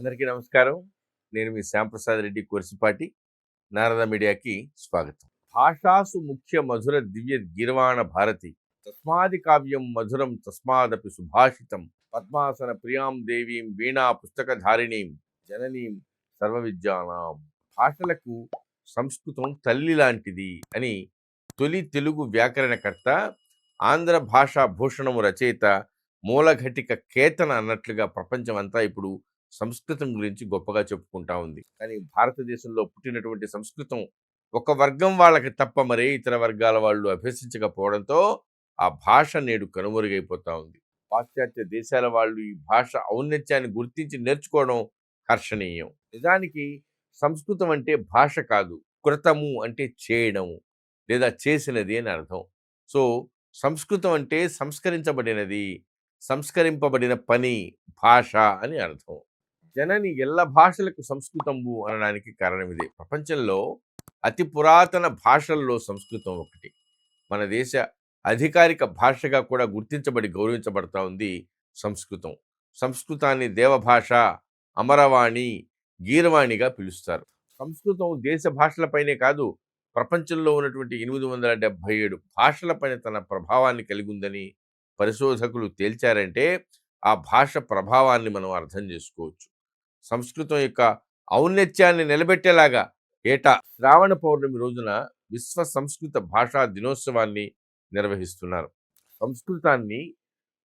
అందరికీ నమస్కారం. నేను మీ శ్యాంప్రసాద్ రెడ్డి కొరిసిపాటి. నారద మీడియాకి స్వాగతం. భాషాసు ముఖ్య మధుర దివ్య గీర్వాణ భారతి. తస్మాది కావ్యం మధురం తస్మాదపి సుభాషితం. పద్మాసన ప్రియాం దేవీం వీణా పుస్తకధారిణీం జననీం సర్వ విద్యానాం భాషలకు సంస్కృతం తల్లి లాంటిది అని తొలి తెలుగు వ్యాకరణకర్త ఆంధ్ర భాషా భూషణము రచయిత మూలఘటిక కేతన అన్నట్లుగా ప్రపంచమంతా ఇప్పుడు సంస్కృతం గురించి గొప్పగా చెప్పుకుంటా ఉంది. కానీ భారతదేశంలో పుట్టినటువంటి సంస్కృతం ఒక వర్గం వాళ్ళకి తప్ప మరే ఇతర వర్గాల వాళ్ళు అభ్యసించకపోవడంతో ఆ భాష నేడు కనుమరుగైపోతా ఉంది. పాశ్చాత్య దేశాల వాళ్ళు ఈ భాష ఔన్నత్యాన్ని గుర్తించి నేర్చుకోవడం హర్షణీయం. నిజానికి సంస్కృతం అంటే భాష కాదు కృతము అంటే చేయడము లేదా చేసినది అని అర్థం. సో సంస్కృతం అంటే సంస్కరించబడినది సంస్కరింపబడిన పని భాష అని అర్థం. జనని ఎల్ల భాషలకు సంస్కృతంబు అనడానికి కారణం ఇదే ప్రపంచంలో అతి పురాతన భాషల్లో సంస్కృతం ఒకటి. మన దేశ అధికారిక భాషగా కూడా గుర్తించబడి గౌరవించబడతా ఉంది సంస్కృతం. సంస్కృతాన్ని దేవభాష అమరవాణి గీరవాణిగా పిలుస్తారు. సంస్కృతం దేశ భాషలపైనే కాదు ప్రపంచంలో ఉన్నటువంటి ఎనిమిది వందల డెబ్భై ఏడు భాషలపైన తన ప్రభావాన్ని కలిగి ఉందని పరిశోధకులు తేల్చారంటే ఆ భాష ప్రభావాన్ని మనం అర్థం చేసుకోవచ్చు. సంస్కృతం యొక్క ఔన్నత్యాన్ని నిలబెట్టేలాగా ఏటా శ్రావణ పౌర్ణమి రోజున విశ్వ సంస్కృత భాషా దినోత్సవాన్ని నిర్వహిస్తున్నారు. సంస్కృతాన్ని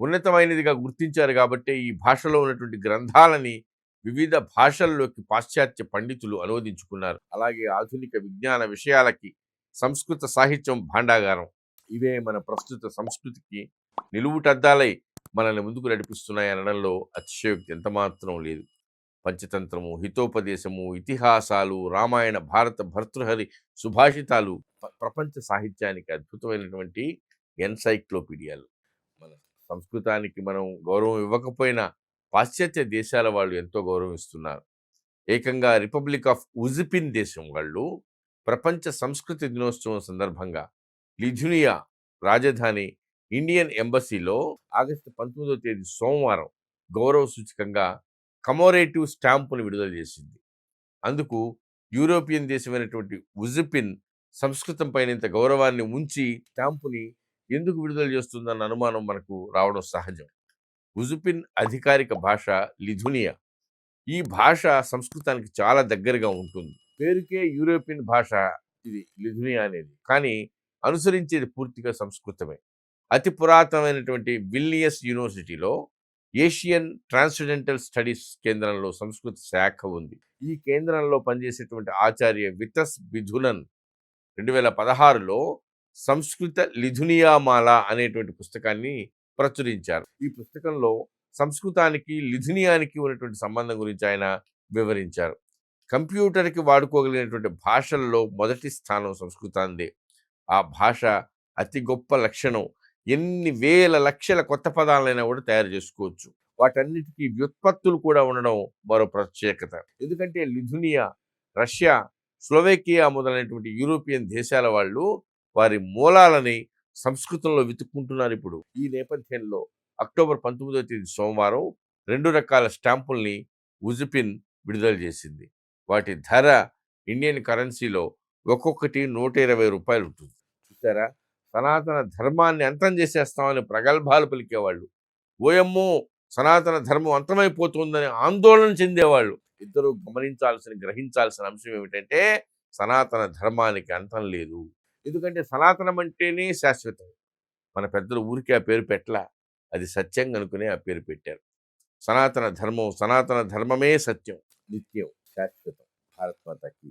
ఉన్నతమైనదిగా గుర్తించారు కాబట్టి ఈ భాషలో ఉన్నటువంటి గ్రంథాలని వివిధ భాషల్లోకి పాశ్చాత్య పండితులు అనువదించుకున్నారు. అలాగే ఆధునిక విజ్ఞాన విషయాలకి సంస్కృత సాహిత్యం భాండాగారం. ఇవే మన ప్రస్తుత సంస్కృతికి నిలువుటద్దాలై మనల్ని ముందుకు నడిపిస్తున్నాయి అనడంలో అతిశయోక్తి ఎంత మాత్రం లేదు. పంచతంత్రము హితోపదేశము ఇతిహాసాలు రామాయణ భారత భర్తృహరి సుభాషితాలు ప్రపంచ సాహిత్యానికి అద్భుతమైనటువంటి ఎన్సైక్లోపీడియాలు. మన సంస్కృతానికి మనం గౌరవం ఇవ్వకపోయినా పాశ్చాత్య దేశాల వాళ్ళు ఎంతో గౌరవిస్తున్నారు. ఏకంగా రిపబ్లిక్ ఆఫ్ ఉజిపిన్ దేశం వాళ్ళు ప్రపంచ సంస్కృతి దినోత్సవం సందర్భంగా లిథునియా రాజధాని ఇండియన్ ఎంబసీలో ఆగస్టు పంతొమ్మిదవ తేదీ సోమవారం గౌరవ సూచకంగా కమోరేటివ్ స్టాంపును విడుదల చేసింది. అందుకు యూరోపియన్ దేశమైనటువంటి ఉజుపిన్ సంస్కృతం పైన ఇంత గౌరవాన్ని ఉంచి స్టాంపుని ఎందుకు విడుదల చేస్తుందన్న అనుమానం మనకు రావడం సహజం. ఉజుపిన్ అధికారిక భాష లిథునియా. ఈ భాష సంస్కృతానికి చాలా దగ్గరగా ఉంటుంది. పేరుకే యూరోపియన్ భాష ఇది లిథునియా అనేది. కానీ అనుసరించేది పూర్తిగా సంస్కృతమే. అతి పురాతనమైనటువంటి విల్నియస్ యూనివర్సిటీలో ఏషియన్ ట్రాన్స్జెండెంటల్ స్టడీస్ కేంద్రంలో సంస్కృత శాఖ ఉంది. ఈ కేంద్రంలో పనిచేసేటువంటి ఆచార్య వితస్ బిధులన్ రెండు వేల పదహారులో సంస్కృత లిథునియామాల అనేటువంటి పుస్తకాన్ని ప్రచురించారు. ఈ పుస్తకంలో సంస్కృతానికి లిథునియానికి ఉన్నటువంటి సంబంధం గురించి ఆయన వివరించారు. కంప్యూటర్కి వాడుకోగలిగినటువంటి భాషల్లో మొదటి స్థానం సంస్కృతాందే ఆ భాష అతి గొప్ప లక్షణం. ఎన్ని వేల లక్షల కొత్త పదాలైనా కూడా తయారు చేసుకోవచ్చు. వాటన్నిటికీ వ్యుత్పత్తులు కూడా ఉండడం మరో ప్రత్యేకత. ఎందుకంటే లిథునియా రష్యా స్లోవేకియా మొదలైనటువంటి యూరోపియన్ దేశాల వాళ్ళు వారి మూలాలని సంస్కృతంలో వెతుక్కుంటున్నారు ఇప్పుడు. ఈ నేపథ్యంలో అక్టోబర్ పంతొమ్మిదవ తేదీ సోమవారం రెండు రకాల స్టాంపుల్ని ఉజుపిన్ విడుదల చేసింది. వాటి ధర ఇండియన్ కరెన్సీలో ఒక్కొక్కటి నూట ఇరవై రూపాయలు ఉంటుంది చూసారా? సనాతన ధర్మాన్ని అంతం చేసేస్తామని ప్రగల్భాలు పలికేవాళ్ళు. ఓయమ్మో! సనాతన ధర్మం అంతమైపోతుందని ఆందోళన చెందేవాళ్ళు. ఇద్దరు గమనించాల్సిన గ్రహించాల్సిన అంశం ఏమిటంటే సనాతన ధర్మానికి అంతం లేదు. ఎందుకంటే సనాతనం అంటేనే శాశ్వతం. మన పెద్దలు ఊరికే ఆ పేరు పెట్టలా. అది సత్యం కనుకునే ఆ పేరు పెట్టారు. సనాతన ధర్మం సనాతన ధర్మమే సత్యం నిత్యం శాశ్వతం భారత్ మాతకి